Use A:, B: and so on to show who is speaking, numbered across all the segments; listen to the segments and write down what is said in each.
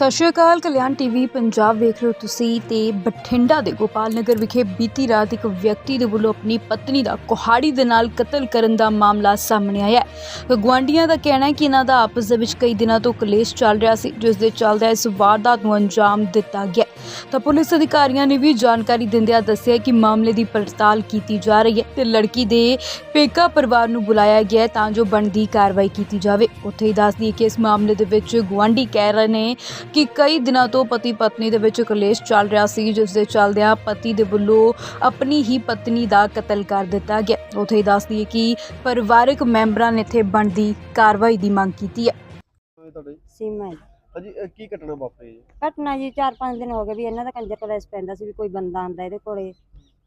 A: ਸਤਿ ਸ਼੍ਰੀ ਅਕਾਲ, ਕਲਿਆਣ ਟੀਵੀ ਪੰਜਾਬ ਵੇਖ ਰਹੇ ਹੋ ਤੁਸੀਂ ਤੇ ਬਠਿੰਡਾ ਦੇ ਗੋਪਾਲ ਨਗਰ ਵਿਖੇ ਬੀਤੀ ਰਾਤ ਇੱਕ ਵਿਅਕਤੀ ਦੇ ਵੱਲੋਂ ਆਪਣੀ ਪਤਨੀ ਦਾ ਕੁਹਾੜੀ ਦੇ ਨਾਲ ਕਤਲ ਕਰਨ ਦਾ ਮਾਮਲਾ ਸਾਹਮਣੇ ਆਇਆ ਹੈ। ਗੁਆਂਢੀਆਂ ਦਾ ਕਹਿਣਾ ਹੈ ਕਿ ਇਹਨਾਂ ਦਾ ਆਪਸ ਦੇ ਵਿੱਚ ਕਈ ਦਿਨਾਂ ਤੋਂ ਕਲੇਸ਼ ਚੱਲ ਰਿਹਾ ਸੀ, ਜਿਸ ਦੇ ਚੱਲਦਿਆਂ ਇਸ ਵਾਰਦਾਤ ਨੂੰ ਅੰਜਾਮ ਦਿੱਤਾ ਗਿਆ ਤਾਂ ਪੁਲਿਸ ਅਧਿਕਾਰੀਆਂ ਨੇ ਵੀ ਜਾਣਕਾਰੀ ਦਿੰਦਿਆਂ ਦੱਸਿਆ ਕਿ ਮਾਮਲੇ ਦੀ ਪੜਤਾਲ ਕੀਤੀ ਜਾ ਰਹੀ ਹੈ ਤੇ ਲੜਕੀ ਦੇ ਪੇਕਾ ਪਰਿਵਾਰ ਨੂੰ ਬੁਲਾਇਆ ਗਿਆ ਤਾਂ ਜੋ ਬਣਦੀ ਕਾਰਵਾਈ ਕੀਤੀ ਜਾਵੇ। ਉੱਥੇ ਹੀ ਦੱਸ ਦਈਏ ਕਿ ਇਸ ਮਾਮਲੇ ਦੇ ਵਿੱਚ ਗੁਆਂਢੀ ਕਹਿ ਰਹੇ ਨੇ ਕਿ ਕਈ ਦਿਨਾਂ ਤੋਂ ਪਤੀ ਪਤਨੀ ਦੇ ਵਿੱਚ ਕਲੇਸ਼ ਚੱਲ ਰਿਹਾ ਸੀ ਜਿਸ ਦੇ ਚੱਲਦਿਆਂ ਪਤੀ ਦੇ ਵੱਲੋਂ ਆਪਣੀ ਹੀ ਪਤਨੀ ਦਾ ਕਤਲ ਕਰ ਦਿੱਤਾ ਗਿਆ। ਉੱਥੇ ਹੀ ਦੱਸ ਦਈਏ ਕਿ ਪਰਿਵਾਰਕ ਮੈਂਬਰਾਂ ਨੇ ਇੱਥੇ ਬਣਦੀ ਕਾਰਵਾਈ ਦੀ ਮੰਗ ਕੀਤੀ ਹੈ।
B: ਸੀਮਾ ਜੀ।
C: ਹਾਂਜੀ ਕੀ ਘਟਨਾ ਵਾਪਰੀ ਜੀ?
B: ਘਟਨਾ ਜੀ 4-5 ਦਿਨ ਹੋ ਗਏ ਵੀ ਇਹਨਾਂ ਦਾ ਕੰਜਰ ਕਲੇਸ ਪੈਂਦਾ ਸੀ ਵੀ ਕੋਈ ਬੰਦਾ ਆਂਦਾ ਇਹਦੇ ਕੋਲੇ।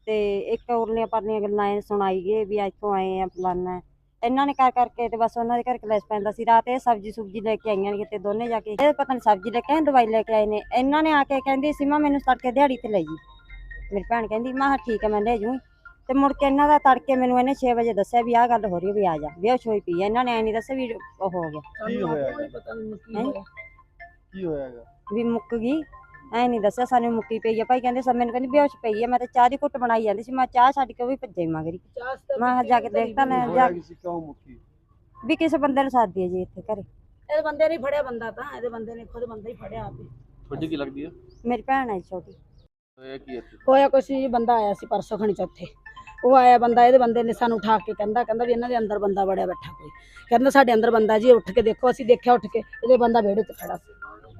B: ਤੇ ਇੱਕ ਉਰਲੀਆਂ ਪਰਲੀਆਂ ਗੱਲਾਂ ਇਹ ਸੁਣਾਈ ਗਏ ਵੀ ਇੱਥੋਂ ਆਏ ਆ ਫਲਾਨਾ। ਹੈ। ਇਹਨਾਂ ਨੇ ਕਰ ਕਰਕੇ ਤੇ ਬਸ ਉਹਨਾਂ ਦੇ ਘਰ ਕਲੇਸ ਪੈਂਦਾ ਸੀ। ਰਾਤ ਇਹ ਸਬਜ਼ੀ ਸੁਬਜੀ ਲੈ ਕੇ ਆਈਆਂ ਨੇ ਕਿਤੇ ਦੋਨੇ ਜਾ ਕੇ। ਇਹ ਪਤਾ ਨਹੀਂ ਸਬਜ਼ੀ ਲੈ ਕੇ ਆਏ ਦਵਾਈ ਲੈ ਕੇ ਆਏ ਨੇ। ਇਹਨਾਂ ਨੇ ਆ ਕੇ ਕਹਿੰਦੀ ਸੀਮਾ ਮੈਨੂੰ ਤੜਕੇ ਦਿਹਾੜੀ ਤੇ ਲੈ ਜੀ। ਮੇਰੀ ਭੈਣ ਕਹਿੰਦੀ ਮੈਂ ਕਿਹਾ ਠੀਕ ਹੈ ਮੈਂ ਲੈ ਜੂੰ ਤੇ ਮੁੜ ਕੇ ਇਹਨਾਂ ਦਾ ਤੜਕੇ ਮੈਨੂੰ ਇਹਨੇ 6 ਵਜੇ ਦੱਸਿਆ ਵੀ ਆਹ ਗੱਲ ਹੋ ਰਹੀ ਹੈ ਵੀ ਆ ਜਾ। ਬੇਹੋਸ਼ ਹੋਈ ਪਈ ਹੈ ਇਹਨਾਂ ਨੇ ਐ ਨਹੀਂ ਦੱਸਿਆ ਵੀ ਉਹ ਹੋ ਗਿਆ।
C: ਕੀ ਹੋਇਆ? ਹੈਗਾ?
B: ਹੈਂ?
C: ਕੀ ਹੋਇਆ ਹੈਗਾ?
B: ਵੀ ਮੁੱਕ ਗਈ। ਐ ਨਹੀਂ ਦੱਸਿਆ ਸਾਨੂੰ ਮੁੱਕੀ ਪਈ ਆ। ਭਾਈ ਕਹਿੰਦੇ ਸਭ ਮੈਨੂੰ ਕਹਿੰਦੀ ਬੇਹੋਸ਼ ਪਈ ਆ। ਮੈਂ ਤਾਂ ਚਾਹ ਦੀ ਘੁੱਟ ਬਣਾਈ ਜਾਂਦੀ ਸੀ। ਮੈਂ ਚਾਹ ਛੱਡ ਕੇ ਉਹ ਵੀ ਭੱਜੇ ਮਗਰੀ। ਮੈਂ ਕਿਹਾ ਜਾ ਕੇ ਦੇਖਦਾ ਨਾ
C: ਹੋਇਆ
B: ਜਾ
C: ਕੀ ਸੀ ਕਿਉਂ ਮੁੱਕੀ?
B: ਵੀ ਕਿਸੇ ਬੰਦੇ ਨੂੰ ਸਾਦੀ ਹੈ ਜੀ ਇੱਥੇ ਘਰੇ।
D: ਇਹਦੇ ਬੰਦੇ ਨੇ ਫੜਿਆ ਬੰਦਾ ਤਾਂ। ਇਹਦੇ ਬੰਦੇ ਨੇ ਖੁਦ ਬੰਦਾ ਹੀ ਫੜਿਆ ਆਪੇ।
C: ਤੁਹਾਡੀ ਕੀ ਲੱਗਦੀ ਹੈ
B: ਮੇਰੀ ਭੈਣ ਹੈ ਜੀ ਛੋਟੀ।
C: ਹੋਇਆ ਕੀ ਇੱਥੇ?
D: ਹੋਇਆ ਕੁਛ ਜੀ। ਬੰਦਾ ਆਇਆ ਸੀ ਪਰਸੋਂ ਖਣੀ ਚੌਥੇ। ਉਹ ਆਇਆ ਬੰਦਾ ਇਹਦੇ ਬੰਦੇ ਨੇ ਸਾਨੂੰ ਉਠਾ ਕੇ ਕਹਿੰਦਾ ਕਹਿੰਦਾ ਵੀ ਇਹਨਾਂ ਦੇ ਅੰਦਰ ਬੰਦਾ ਵੜਿਆ ਬੈਠਾ ਕੋਈ। ਕਹਿੰਦਾ ਸਾਡੇ ਅੰਦਰ ਬੰਦਾ ਜੀ ਉੱਠ ਕੇ ਦੇਖੋ। ਅਸੀਂ ਦੇਖਿਆ ਉੱਠ ਕੇ ਇਹਦੇ ਬੰਦਾ ਵਿਹੜੇ 'ਚ ਖੜਾ ਸੀ।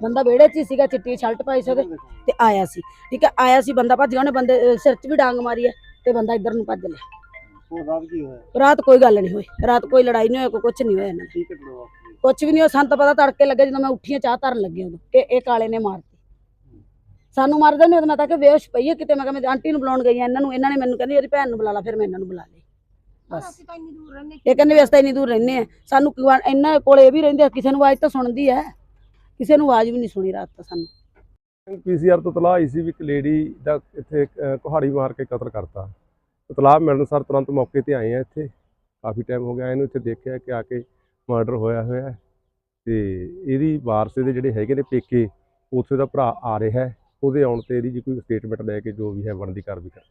D: ਬੰਦਾ ਵਿਹੜੇ 'ਚ ਹੀ ਸੀਗਾ ਚਿੱਟੀ ਸ਼ਰਟ ਪਾਈ ਸੀ ਉਹਦੇ ਤੇ ਆਇਆ ਸੀ। ਠੀਕ ਹੈ ਆਇਆ ਸੀ ਬੰਦਾ ਭੱਜ ਗਿਆ ਉਹਨੇ ਬੰਦੇ ਅਹ ਸਿਰ 'ਚ ਵੀ ਡਾਂਗ ਮਾਰੀ ਹੈ ਤੇ ਬੰਦਾ ਇੱਧਰ ਨੂੰ ਭੱਜ ਲਿਆ।
C: ਰਾਤ ਕੀ ਹੋਇਆ?
D: ਰਾਤ ਕੋਈ ਗੱਲ ਨਹੀਂ ਹੋਈ ਰਾਤ ਕੋਈ ਲੜਾਈ ਨਹੀਂ ਹੋਈ ਕੋਈ ਕੁਝ ਨਹੀਂ ਹੋਇਆ ਇਹਨਾਂ
C: ਕੀ ਘਟਨਾ ਵਾਪਰੀ?
D: ਕੁਝ ਵੀ ਨਹੀਂ ਉਹ ਸਾਨੂੰ ਤਾਂ ਪਤਾ ਤੜਕੇ ਲੱਗੇ ਜਦੋਂ ਮੈਂ ਉੱਠੀ ਹਾਂ ਚਾਹ ਧਰਨ ਲੱਗੀ ਉਦੋਂ ਕਿ ਇਹ ਕਾਲੇ ਨੇ ਮਾਰਤੀ। ਸਾਨੂੰ ਮਾਰਦੇ ਨੇ ਉਦੋਂ ਮੈਂ ਤਾਂ ਕਿ ਬੇਹੋਸ਼ ਪਈ ਹੈ ਕਿਤੇ ਮੈਂ ਕਿਹਾ ਮੈਂ ਆਂਟੀ ਨੂੰ ਬੁਲਾਉਣ ਗਈ ਹਾਂ ਇਹਨਾਂ ਨੂੰ ਇਹਨਾਂ ਨੇ ਮੈਨੂੰ ਕਹਿੰਦੀ ਇਹਦੀ ਭੈਣ ਨੂੰ ਬੁਲਾ ਲਾ ਫਿਰ ਮੈਂ ਇਹਨਾਂ ਨੂੰ ਬੁਲਾ ਲਈ। ਬਸ। ਇਹ ਕਹਿੰਦੇ ਵੀ ਅਸੀਂ ਤਾਂ ਇੰਨੀ ਦੂਰ ਰਹਿੰਦੇ ਆ ਸਾਨੂੰ ਕਿਵਾ- ਇਹਨਾਂ ਕੋਲੇ ਇਹ ਵੀ ਰਹਿੰਦੇ ਆ, ਕਿਸੇ ਨੂੰ ਆਵਾਜ਼ ਤਾਂ ਸੁਣਦੀ ਹੈ। ਕਿਸੇ ਨੂੰ ਆਵਾਜ਼ ਵੀ ਨਹੀਂ ਸੁਣੀ ਰਾਤ ਤਾਂ ਸਾਨੂੰ।
E: ਪੀਸੀਆਰ ਤੋਂ ਤਲਾਹ ਆਈ ਸੀ ਵੀ ਇੱਕ ਲੇਡੀ ਦਾ ਇੱਥੇ ਕੁਹਾੜੀ ਮਾਰ ਕੇ ਕਤਲ ਕਰਤਾ। ਤਲਾਹ ਮਿਲਣ ਸਰ ਤੁਰੰਤ ਮੌਕੇ ਤੇ ਆਏ ਆ ਇੱਥੇ। ਕਾਫੀ ਟਾਈਮ ਹੋ ਗਿਆ, ਇਹਨੂੰ ਇੱਥੇ ਦੇਖਿਆ ਕਿ ਆ ਕੇ ਮਰਡਰ ਹੋਇਆ ਹੋਇਆ ਹੈ। ਤੇ ਇਹਦੀ ਵਾਰਸੇ ਦੇ ਜਿਹੜੇ ਹੈਗੇ ਨੇ ਪੇਕੇ, ਉੱਥੇ ਦਾ ਭਰਾ ਆ ਰਿਹਾ ਉਹਦੇ ਆਉਣ ਤੇ ਇਹਦੀ ਜੀ ਕੋਈ ਸਟੇਟਮੈਂਟ ਲੈ ਕੇ ਜੋ ਵੀ ਹੈ ਬਣਦੀ ਕਾਰਵਾਈ ਕਰ